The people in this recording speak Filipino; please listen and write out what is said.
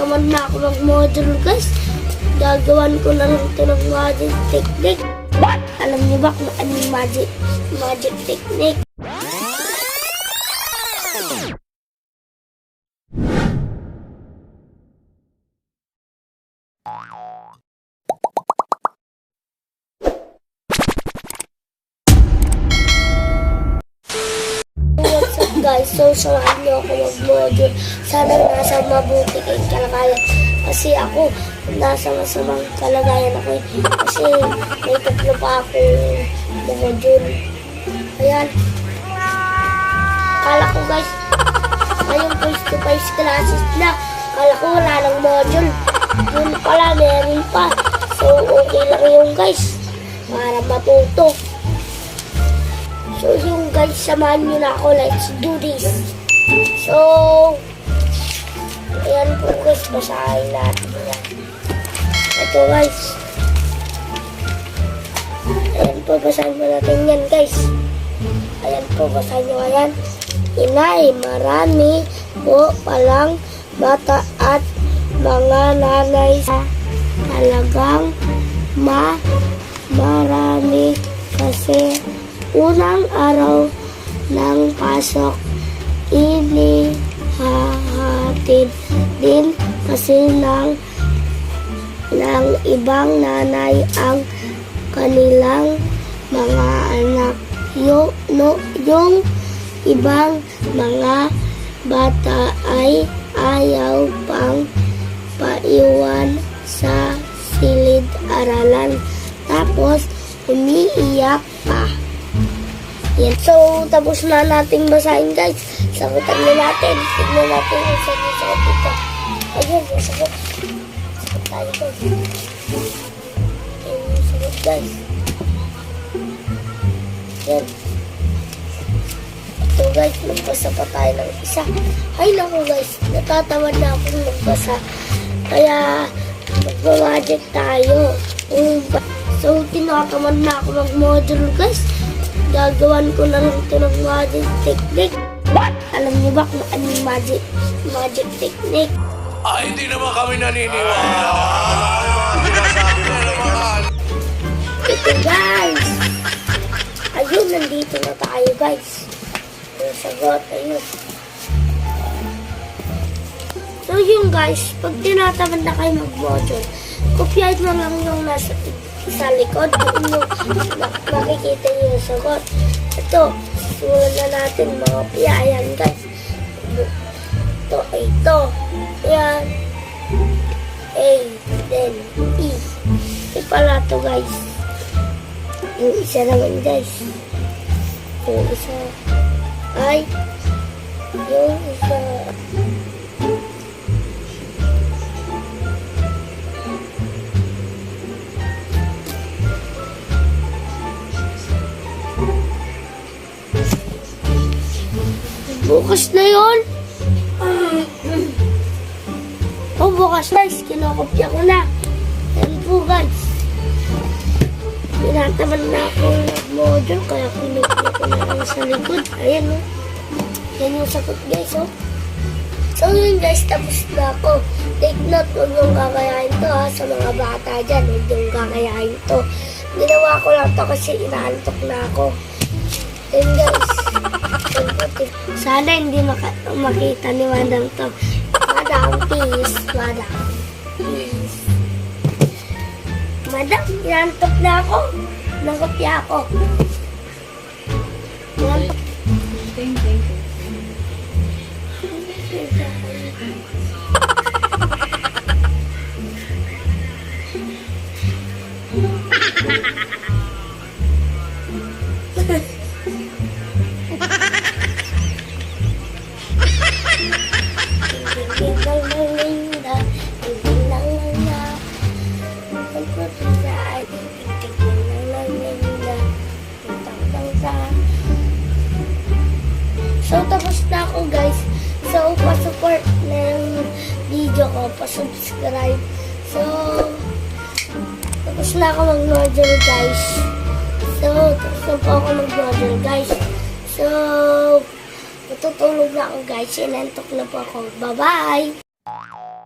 tinatamad na ako mag-module guys. Gagawan ko na lang ito ng magic technique. Alam niyo ba kung anong magic, magic technique? Guys? So, samahan niyo ako mag-module. Sana nasa mabuti kayong kalagayan. Kasi ako, nasa masamang kalagayan ako. eh. Kasi may tatlo pa ako module. Ayan. Kala ko guys, ngayong face to face classes na. Kala ko wala ng module. Yun pala, meron pa. So, okay lang yun guys. Para matuto. So, yung guys, samahan nyo na ako. Let's do this. So, basahin natin yan. Ito guys. Ayan po, basahin mo natin yan guys. Ayan po, basahin nyo ayan. Inay, marami po palang bata at mga nanay sa talagang ma marami kasi unang araw ng pasok inihahatid din kasi ng ng ibang nanay ang kanilang mga anak yung, no, yung ibang mga bata ay ayaw pang paiwan sa silid-aralan tapos umiiyak pa yan. So, tapos na nating basahin, guys. Sagutan na natin. Tignan natin kung saan yung dito. Ayun, yung sagot. Sagot tayo, guys. Ayun yung sagot, guys. Yan. Ito, guys. Nagbasa pa tayo ng isa. Ay, naku, guys. Natatamad na akong magbasa. Kaya, magmamagic tayo. So, tinatamad na ako mag-module, guys gagawan ko na lang ito ng magic technique. Alam niyo ba kung anong magic, magic technique? Ay, hindi naman kami naniniwala. Ito guys! Ayun, nandito na tayo guys. Yung sagot, ayun. So yun guys, pag tinatamad na kayo mag-module, kopyahin mo lang yung nasa sa likod, yung ma- makikita niyo yung sagot. Ito, sulat na natin mga piya. Ayan guys. Ito, ito. Ayan. A, then E. Ito pala to guys. Yung isa naman guys. Yung isa ay yung isa Bukas na yun. Bukas guys. Kinokopya ko na. Yan po guys. Pinataman na ako ng module kaya kinopya ko na lang sa likod. Ayan oh. Yan yung sagot guys oh. So yun guys, tapos na ako. Take note, huwag yung kakayain to ha, sa mga bata dyan. Huwag yung kakayain to. Ginawa ko lang to kasi inaantok na ako. Yun guys. Sana hindi makita ni Madam to. Madam, please. Madam. Please. Madam, inantok na ako. Nagopya ako. Inantok. So, tapos na ako guys. So, pa-support na yung video ko. Pa-subscribe. So, tapos na ako mag-module guys. So, tapos na po ako mag-module guys. So, matutulog na ako guys. Inantok na po ako. Bye-bye!